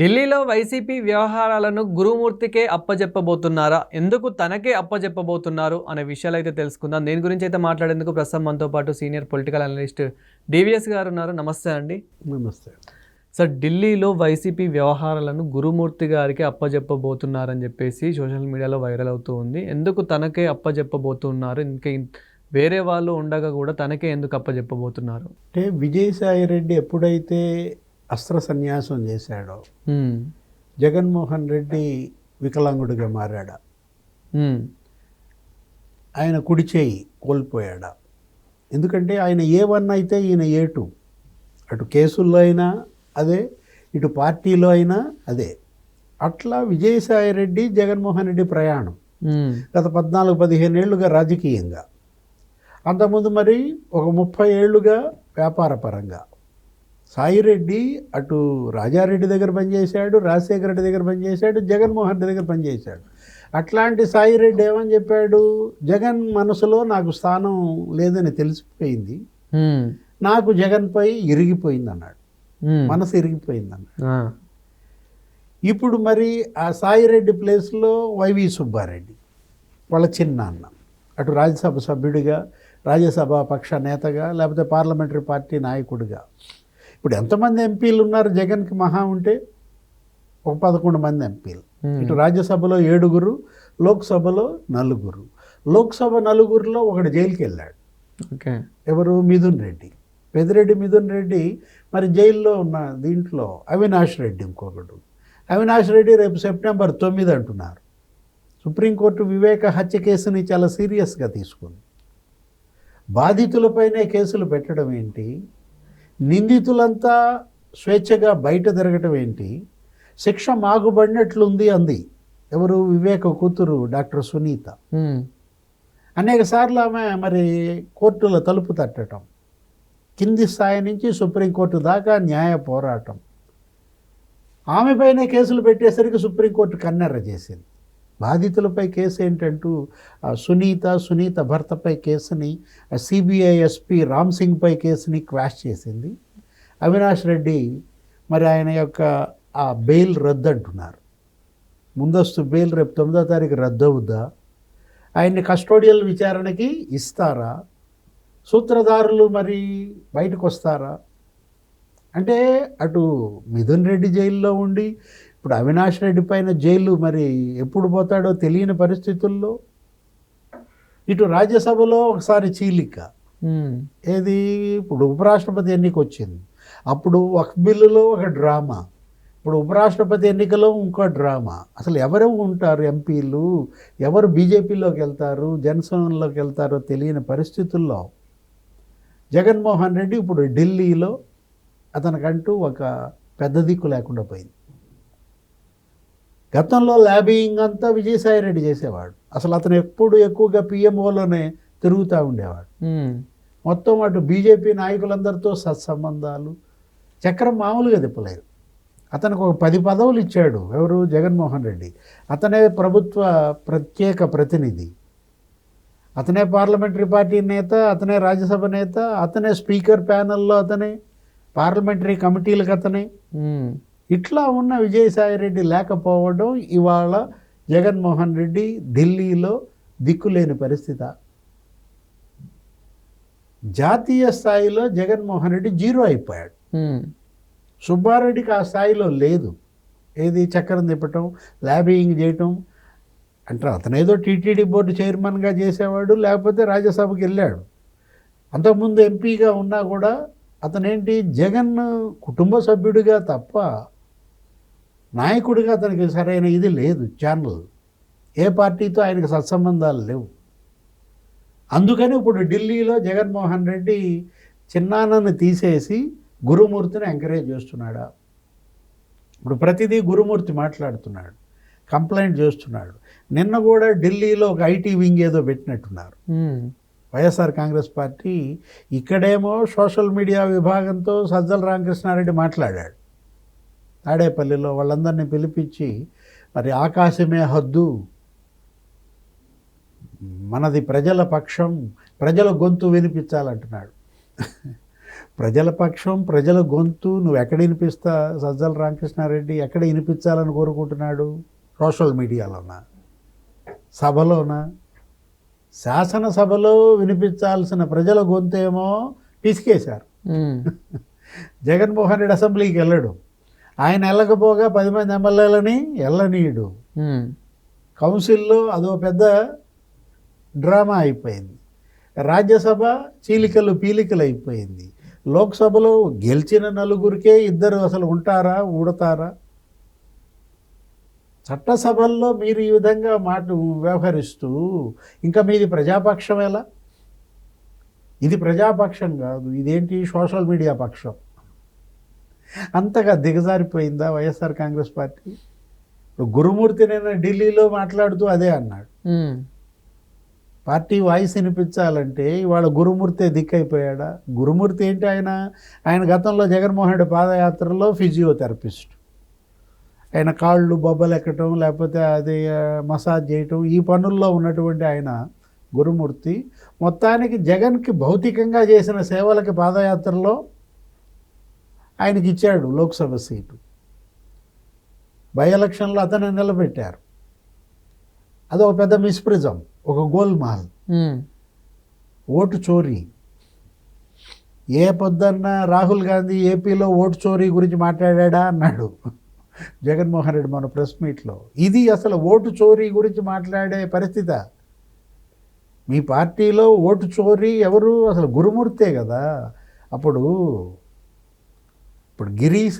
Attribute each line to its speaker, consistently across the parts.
Speaker 1: ఢిల్లీలో వైసీపీ వ్యవహారాలను గురుమూర్తికే అప్పజెప్పబోతున్నారా? ఎందుకు తనకే అప్పజెప్పబోతున్నారు? అనే విషయాలు అయితే తెలుసుకుందాం. దీని గురించి అయితే మాట్లాడేందుకు ప్రస్తుతం మనతో పాటు సీనియర్ పొలిటికల్ అనలిస్ట్ డివిఎస్ గారు ఉన్నారు. నమస్తే అండి.
Speaker 2: నమస్తే.
Speaker 1: సార్ ఢిల్లీలో వైసీపీ వ్యవహారాలను గురుమూర్తి గారికి అప్పజెప్పబోతున్నారని చెప్పేసి సోషల్ మీడియాలో వైరల్ అవుతూ ఉంది. ఎందుకు తనకే అప్పజెప్పబోతున్నారు? ఇంకా వేరే వాళ్ళు ఉండగా కూడా తనకే ఎందుకు అప్పజెప్పబోతున్నారు?
Speaker 2: అంటే విజయసాయి రెడ్డి ఎప్పుడైతే అస్త్ర సన్యాసం చేశాడో. జగన్మోహన్ రెడ్డి వికలాంగుడిగా మారాడా? ఆయన కుడి చేయి కోల్పోయాడా? ఎందుకంటే ఆయన ఏ వన్ అయితే ఈయన ఏ టూ. అటు కేసుల్లో అయినా అదే ఇటు పార్టీలో అయినా అదే. అట్లా విజయసాయి రెడ్డి జగన్మోహన్ రెడ్డి ప్రయాణం. గత పద్నాలుగు పదిహేను ఏళ్ళుగా రాజకీయంగా. అంతకుముందు మరి ఒక ముప్పై ఏళ్ళుగా వ్యాపార పరంగా సాయిరెడ్డి అటు రాజారెడ్డి దగ్గర పనిచేశాడు రాజశేఖర రెడ్డి దగ్గర పనిచేశాడు జగన్మోహన్ రెడ్డి దగ్గర పనిచేశాడు. అట్లాంటి సాయిరెడ్డి ఏమని చెప్పాడు? జగన్ మనసులో నాకు స్థానం లేదని తెలిసిపోయింది. నాకు జగన్పై ఇరిగిపోయింది అన్నాడు మనసు ఇరిగిపోయింది అన్నాడు ఇప్పుడు మరి ఆ సాయిరెడ్డి ప్లేస్లో వైవి సుబ్బారెడ్డి వాళ్ళ చిన్న అన్న అటు రాజ్యసభ సభ్యుడిగా రాజ్యసభ పక్ష నేతగా లేకపోతే పార్లమెంటరీ పార్టీ నాయకుడిగా ఇప్పుడు ఎంతమంది ఎంపీలు ఉన్నారు? జగన్కి మహా ఉంటే ఒక పదకొండు మంది ఎంపీలు. ఇటు రాజ్యసభలో ఏడుగురు లోక్సభలో నలుగురు. లోక్సభ నలుగురిలో ఒకడు జైలుకి వెళ్ళాడు.
Speaker 1: ఓకే.
Speaker 2: ఎవరు? మిథున్ రెడ్డి. పెదిరెడ్డి మిథున్ రెడ్డి మరి జైల్లో ఉన్న దీంట్లో అవినాష్ రెడ్డి ఇంకొకడు. అవినాష్ రెడ్డి రేపు సెప్టెంబర్ తొమ్మిది అంటున్నారు. సుప్రీంకోర్టు వివేక హత్య కేసుని చాలా సీరియస్గా తీసుకుంది. బాధితులపైనే కేసులు పెట్టడం ఏంటి? నిందితులంతా స్వేచ్ఛగా బయట తిరగటం ఏంటి? శిక్ష మాగుబడినట్లుంది అంది. ఎవరు? వివేక కూతురు డాక్టర్ సునీత. అనేక సార్లు ఆమె మరి కోర్టుల తలుపు తట్టడం కింది స్థాయి నుంచి సుప్రీంకోర్టు దాకా న్యాయ పోరాటం. ఆమెపైనే కేసులు పెట్టేసరికి సుప్రీంకోర్టు కన్నెర్ర చేసింది. బాధితులపై కేసు ఏంటంటూ ఆ సునీత సునీత భర్తపై కేసుని సిబిఐ ఎస్పీ రామ్ సింగ్పై కేసుని క్వాష్ చేసింది. అవినాష్ రెడ్డి మరి ఆయన యొక్క ఆ బెయిల్ రద్దు అంటున్నారు. ముందస్తు బెయిల్ రేపు తొమ్మిదో తారీఖు రద్దు అవుద్దా? ఆయన్ని కస్టోడియల్ విచారణకి ఇస్తారా? సూత్రధారులు మరి బయటకు వస్తారా అంటే అటు మిథున్ రెడ్డి జైల్లో ఉండి ఇప్పుడు అవినాష్ రెడ్డి పైన జైలు మరి ఎప్పుడు పోతాడో తెలియని పరిస్థితుల్లో ఇటు రాజ్యసభలో ఒకసారి చీలిక. ఏది? ఇప్పుడు ఉపరాష్ట్రపతి ఎన్నిక వచ్చింది అప్పుడు ఒక బిల్లులో ఒక డ్రామా. ఇప్పుడు ఉపరాష్ట్రపతి ఎన్నికలో ఇంకో డ్రామా. అసలు ఎవరు ఉంటారు ఎంపీలు? ఎవరు బీజేపీలోకి వెళ్తారు? జనసేనలోకి వెళ్తారో తెలియని పరిస్థితుల్లో జగన్మోహన్ రెడ్డి ఇప్పుడు ఢిల్లీలో అతనికంటూ ఒక పెద్ద దిక్కు లేకుండా పోయింది. గతంలో ల్యాబింగ్ అంతా విజయసాయి రెడ్డి చేసేవాడు. అసలు అతను ఎప్పుడు ఎక్కువగా పిఎంఓలోనే తిరుగుతూ ఉండేవాడు. మొత్తం అటు బీజేపీ నాయకులందరితో సత్సంబంధాలు చక్రం మామూలుగా తిప్పలేదు. అతనికి ఒక పది పదవులు ఇచ్చాడు ఎవరు? జగన్మోహన్ రెడ్డి. అతనే ప్రభుత్వ ప్రత్యేక ప్రతినిధి. అతనే పార్లమెంటరీ పార్టీ నేత అతనే రాజ్యసభ నేత అతనే స్పీకర్ ప్యానెల్లో అతనే పార్లమెంటరీ కమిటీలకు అతనే. ఇట్లా ఉన్న విజయసాయి రెడ్డి లేకపోవడం ఇవాళ జగన్మోహన్ రెడ్డి ఢిల్లీలో దిక్కులేని పరిస్థితి. జాతీయ స్థాయిలో జగన్మోహన్ రెడ్డి జీరో అయిపోయాడు. సుబ్బారెడ్డికి ఆ స్థాయిలో లేదు. ఏది చక్రం తిప్పటం ల్యాబింగ్ చేయటం అంటే అతనేదో టీటీడీ బోర్డు చైర్మన్గా చేసేవాడు లేకపోతే రాజ్యసభకి వెళ్ళాడు. అంతకుముందు ఎంపీగా ఉన్నా కూడా అతనేంటి జగన్ కుటుంబ సభ్యుడిగా తప్ప నాయకుడిగా అతనికి సరైన ఇది లేదు ఛానల్ ఏ పార్టీతో ఆయనకు సత్సంబంధాలు లేవు. అందుకని ఇప్పుడు ఢిల్లీలో జగన్మోహన్ రెడ్డి చిన్నాన్నని తీసేసి గురుమూర్తిని ఎంకరేజ్ చేస్తున్నాడా? ఇప్పుడు ప్రతిదీ గురుమూర్తి మాట్లాడుతున్నాడు కంప్లైంట్ చేస్తున్నాడు. నిన్న కూడా ఢిల్లీలో ఒక ఐటీ వింగ్ ఏదో పెట్టినట్టున్నారు. వైఎస్ఆర్ కాంగ్రెస్ పార్టీ ఇక్కడేమో సోషల్ మీడియా విభాగంతో సజ్జల రామకృష్ణారెడ్డి మాట్లాడాడు. తాడేపల్లిలో వాళ్ళందరినీ పిలిపించి మరి ఆకాశమే హద్దు. మనది ప్రజల పక్షం ప్రజల గొంతు వినిపించాలంటున్నాడు. ప్రజల పక్షం ప్రజల గొంతు నువ్వు ఎక్కడ వినిపిస్తా? సజ్జల రామకృష్ణారెడ్డి ఎక్కడ వినిపించాలని కోరుకుంటున్నాడు? సోషల్ మీడియాలోనా? సభలోనా? శాసనసభలో వినిపించాల్సిన ప్రజల గొంతేమో పిసికేశారు.
Speaker 1: ఉమ్,
Speaker 2: జగన్మోహన్ రెడ్డి అసెంబ్లీకి వెళ్ళడు. ఆయన వెళ్ళకపోగా పది మంది ఎమ్మెల్యేలని వెళ్ళనీయుడు కౌన్సిల్లో అదో పెద్ద డ్రామా అయిపోయింది. రాజ్యసభ చీలికలు పీలికలు అయిపోయింది. లోక్సభలో గెలిచిన నలుగురికే ఇద్దరు అసలు ఉంటారా ఊడతారా? చట్టసభల్లో మీరు ఈ విధంగా మాట వ్యవహరిస్తూ ఇంకా మీది ప్రజాపక్షం ఎలా? ఇది ప్రజాపక్షం కాదు ఇదేంటి సోషల్ మీడియా పక్షం? అంతగా దిగజారిపోయిందా వైఎస్ఆర్ కాంగ్రెస్ పార్టీ? ఇప్పుడు గురుమూర్తి నేను ఢిల్లీలో మాట్లాడుతూ అదే అన్నాడు. పార్టీ వాయిస్ వినిపించాలంటే ఇవాళ గురుమూర్తే దిక్కైపోయాడా? గురుమూర్తి ఏంటి ఆయన? ఆయన గతంలో జగన్మోహన్ రెడ్డి పాదయాత్రలో ఫిజియోథెరపిస్ట్. ఆయన కాళ్ళు బొబ్బలు ఎక్కటం లేకపోతే అది మసాజ్ చేయటం ఈ పనుల్లో ఉన్నటువంటి ఆయన గురుమూర్తి. మొత్తానికి జగన్కి భౌతికంగా చేసిన సేవలకి పాదయాత్రలో ఆయనకి ఇచ్చాడు లోక్సభ సీటు. బై ఎలక్షన్లో అతను నిలబెట్టారు. అది ఒక పెద్ద మిస్ప్రిజం ఒక గోల్మాల్ ఓటు చోరీ. ఏ పొద్దున్న రాహుల్ గాంధీ ఏపీలో ఓటు చోరీ గురించి మాట్లాడా అన్నాడు. జగన్మోహన్ రెడ్డి మన ప్రెస్ మీట్లో. ఇది అసలు ఓటు చోరీ గురించి మాట్లాడే పరిస్థితి. మీ పార్టీలో ఓటు చోరీ ఎవరు? అసలు గురుమూర్తే కదా. అప్పుడు ఇప్పుడు గిరీశ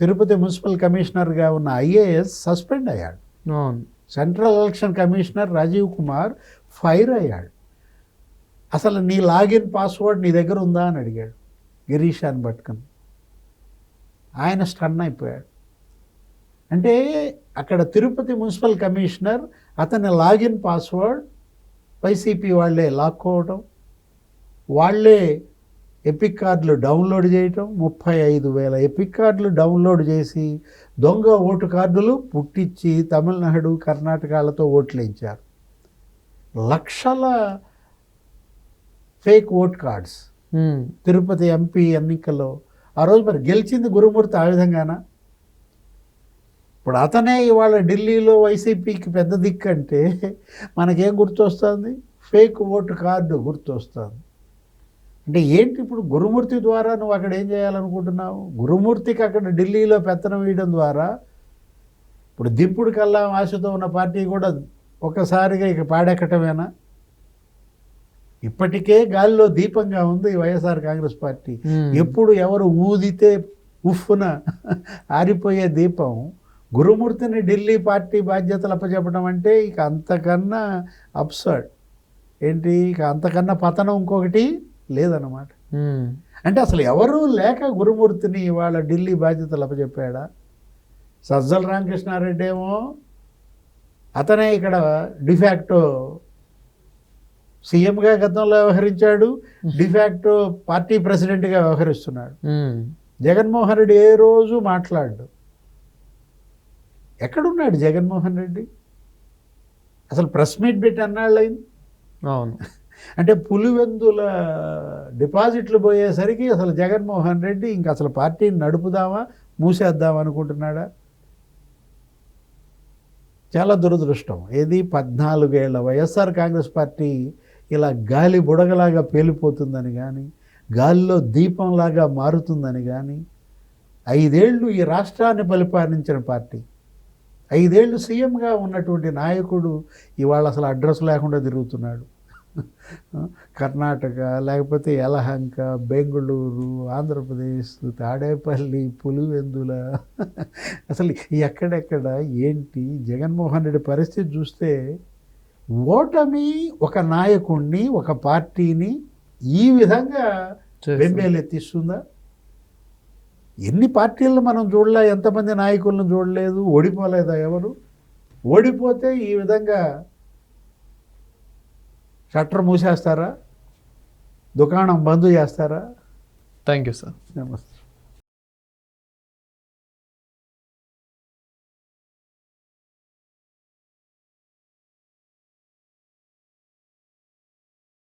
Speaker 2: తిరుపతి మున్సిపల్ కమిషనర్గా ఉన్న ఐఏఎస్ సస్పెండ్ అయ్యాడు. Central election commissioner Rajiv Kumar fire అయ్యాడు. అసలు నీ లాగిన్ పాస్వర్డ్ నీ దగ్గర ఉందా అని అడిగాడు గిరీషాన్ని పట్టుకుని. ఆయన స్టన్ అయిపోయాడు. అంటే అక్కడ తిరుపతి మున్సిపల్ కమిషనర్ అతని లాగిన్ పాస్వర్డ్ వైసీపీ వాళ్ళే లాక్కోవటం వాళ్ళే ఎపిక్ కార్డులు డౌన్లోడ్ చేయటం ముప్పై ఐదు వేల ఎపిక్ కార్డులు డౌన్లోడ్ చేసి దొంగ ఓటు కార్డులు పుట్టించి తమిళనాడు కర్ణాటకలతో ఓట్లు వేయించారు లక్షల fake vote cards. Tirupati MP ఎన్నికల్లో ఆ రోజు మరి గెలిచింది గురుమూర్తి ఆ విధంగానా? ఇప్పుడు అతనే ఇవాళ ఢిల్లీలో వైసీపీకి పెద్ద దిక్కు అంటే మనకేం గుర్తొస్తుంది? ఫేక్ ఓటు కార్డు గుర్తొస్తుంది. అంటే ఏంటి ఇప్పుడు గురుమూర్తి ద్వారా నువ్వు అక్కడ ఏం చేయాలనుకుంటున్నావు? గురుమూర్తికి అక్కడ ఢిల్లీలో పెత్తనం వేయడం ద్వారా ఇప్పుడు దింపుడు కల్లా ఆశతో ఉన్న పార్టీ కూడా ఒకసారిగా ఇక పాడెక్కటమేనా? ఇప్పటికే గాలిలో దీపంగా ఉంది వైఎస్ఆర్ కాంగ్రెస్ పార్టీ. ఎప్పుడు ఎవరు ఊదితే ఉఫ్ఫున ఆరిపోయే దీపం గురుమూర్తిని ఢిల్లీ పార్టీ బాధ్యతలు అప్పచెప్పడం అంటే ఇక అంతకన్నా అప్సర్డ్. ఏంటి? ఇక అంతకన్నా పతనం ఇంకొకటి? లేదన్నమాట. అంటే అసలు ఎవరూ లేక గురుమూర్తిని ఇవాళ ఢిల్లీ బాధ్యతలు అప్పచెప్పాడా? సజ్జల రామకృష్ణారెడ్డి ఏమో అతనే ఇక్కడ డిఫాక్టో సీఎంగా గతంలో వ్యవహరించాడు డిఫాక్టో పార్టీ ప్రెసిడెంట్గా వ్యవహరిస్తున్నాడు. జగన్మోహన్ రెడ్డి ఏ రోజు మాట్లాడు ఎక్కడున్నాడు జగన్మోహన్ రెడ్డి? అసలు ప్రెస్ మీట్ పెట్టి అన్నాళ్ళైంది
Speaker 1: అవును.
Speaker 2: అంటే పులివెందుల డిపాజిట్లు పోయేసరికి అసలు జగన్మోహన్ రెడ్డి ఇంక అసలు పార్టీని నడుపుదామా మూసేద్దాం అనుకుంటున్నాడా? చాలా దురదృష్టం. ఏది? పద్నాలుగేళ్ళ వైఎస్ఆర్ కాంగ్రెస్ పార్టీ ఇలా గాలి బుడగలాగా పేలిపోతుందని కానీ గాలిలో దీపంలాగా మారుతుందని కానీ ఐదేళ్ళు ఈ రాష్ట్రాన్ని పరిపాలించిన పార్టీ. ఐదేళ్ళు సీఎంగా ఉన్నటువంటి నాయకుడు ఇవాళ అసలు అడ్రస్ లేకుండా తిరుగుతున్నాడు. కర్ణాటక లేకపోతే యలహంక బెంగళూరు ఆంధ్రప్రదేశ్ తాడేపల్లి పులివెందుల. అసలు ఎక్కడెక్కడ ఏంటి జగన్మోహన్ రెడ్డి పరిస్థితి చూస్తే ఓటమి ఒక నాయకుడిని ఒక పార్టీని ఈ విధంగా. వెంబేలెత్తిస్తుందా ఎన్ని పార్టీలను మనం చూడలే ఎంతమంది నాయకులను చూడలేదు ఓడిపోలేదా ఎవరు? ఓడిపోతే ఈ విధంగా షట్టర్ మూసేస్తారా? దుకాణం బంద్ చేస్తారా?
Speaker 1: థ్యాంక్ యూ సార్
Speaker 2: నమస్తే.